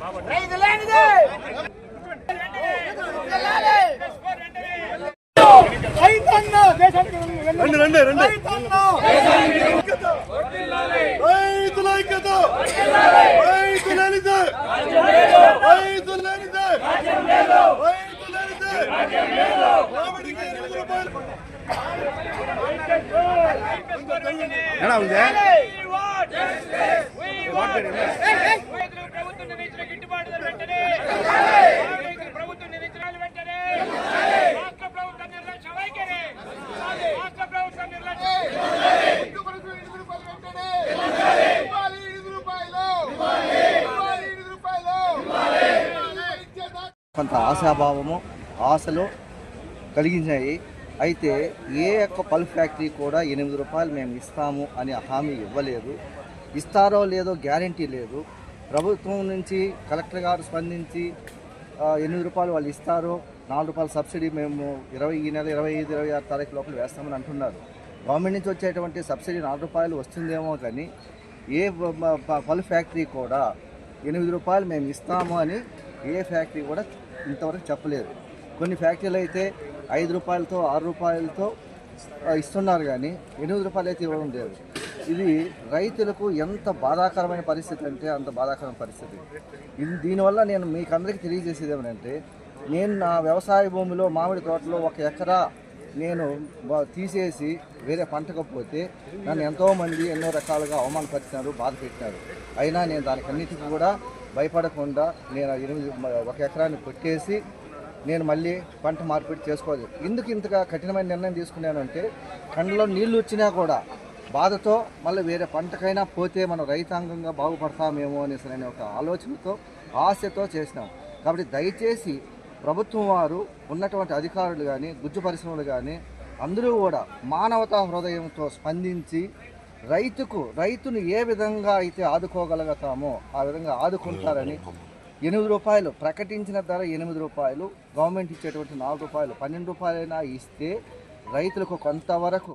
రైతు లేనిదే రండి రండి రండి రైతుల ఐక్యత రైతు లేనిదే రైతు మామిడికి ఎనిమిది రూపాయలు కొంత ఆశాభావము ఆశలు కలిగించాయి. అయితే ఏ యొక్క పల్ ఫ్యాక్టరీ కూడా ఎనిమిది రూపాయలు మేము ఇస్తాము అని హామీ ఇవ్వలేదు. ఇస్తారో లేదో గ్యారంటీ లేదు. ప్రభుత్వం నుంచి కలెక్టర్ గారు స్పందించి ఎనిమిది రూపాయలు వాళ్ళు ఇస్తారు నాలుగు రూపాయల సబ్సిడీ మేము ఇరవై ఈ నెల ఇరవై ఐదు ఇరవై ఆరు తారీఖు లోపల వేస్తామని అంటున్నారు. గవర్నమెంట్ నుంచి వచ్చేటువంటి సబ్సిడీ నాలుగు రూపాయలు వస్తుందేమో కానీ ఏ పల్ ఫ్యాక్టరీ కూడా ఎనిమిది రూపాయలు మేము ఇస్తాము అని ఏ ఫ్యాక్టరీ కూడా ఇంతవరకు చెప్పలేదు. కొన్ని ఫ్యాక్టరీలు అయితే ఐదు రూపాయలతో ఆరు రూపాయలతో ఇస్తున్నారు కానీ ఎనిమిది రూపాయలు అయితే ఇవ్వడం లేదు. ఇది రైతులకు ఎంత బాధాకరమైన పరిస్థితి అంటే అంత బాధాకరమైన పరిస్థితి. ఇది దీనివల్ల నేను మీకు అందరికీ తెలియజేసేది ఏమంటే నేను నా వ్యవసాయ భూమిలో మామిడి తోటలో ఒక ఎకరా నేను తీసేసి వేరే పంటకు పోతే నన్ను ఎంతోమంది ఎన్నో రకాలుగా అవమానపరిచినారు బాధ పెట్టినారు అయినా నేను దానికి అన్నిటికీ కూడా భయపడకుండా నేను ఎనిమిది ఒక ఎకరాన్ని కొట్టేసి నేను మళ్ళీ పంట మార్పిడి చేసుకోవాలి. ఎందుకు ఇంతగా కఠినమైన నిర్ణయం తీసుకున్నానంటే కండలో నీళ్ళు వచ్చినా కూడా బాధతో మళ్ళీ వేరే పంటకైనా పోతే మనం రైతాంగంగా బాగుపడతామేమో అనేసి అనే ఒక ఆలోచనతో ఆశతో చేసినాం. కాబట్టి దయచేసి ప్రభుత్వం వారు ఉన్నటువంటి అధికారులు కానీ గుజ్జు పరిశ్రమలు కానీ అందరూ కూడా మానవతా హృదయంతో స్పందించి రైతుకు రైతును ఏ విధంగా అయితే ఆదుకోగలుగుతామో ఆ విధంగా ఆదుకుంటారని ఎనిమిది రూపాయలు ప్రకటించిన ధర ఎనిమిది రూపాయలు గవర్నమెంట్ ఇచ్చేటువంటి నాలుగు రూపాయలు పన్నెండు రూపాయలైనా ఇస్తే రైతులకు కొంతవరకు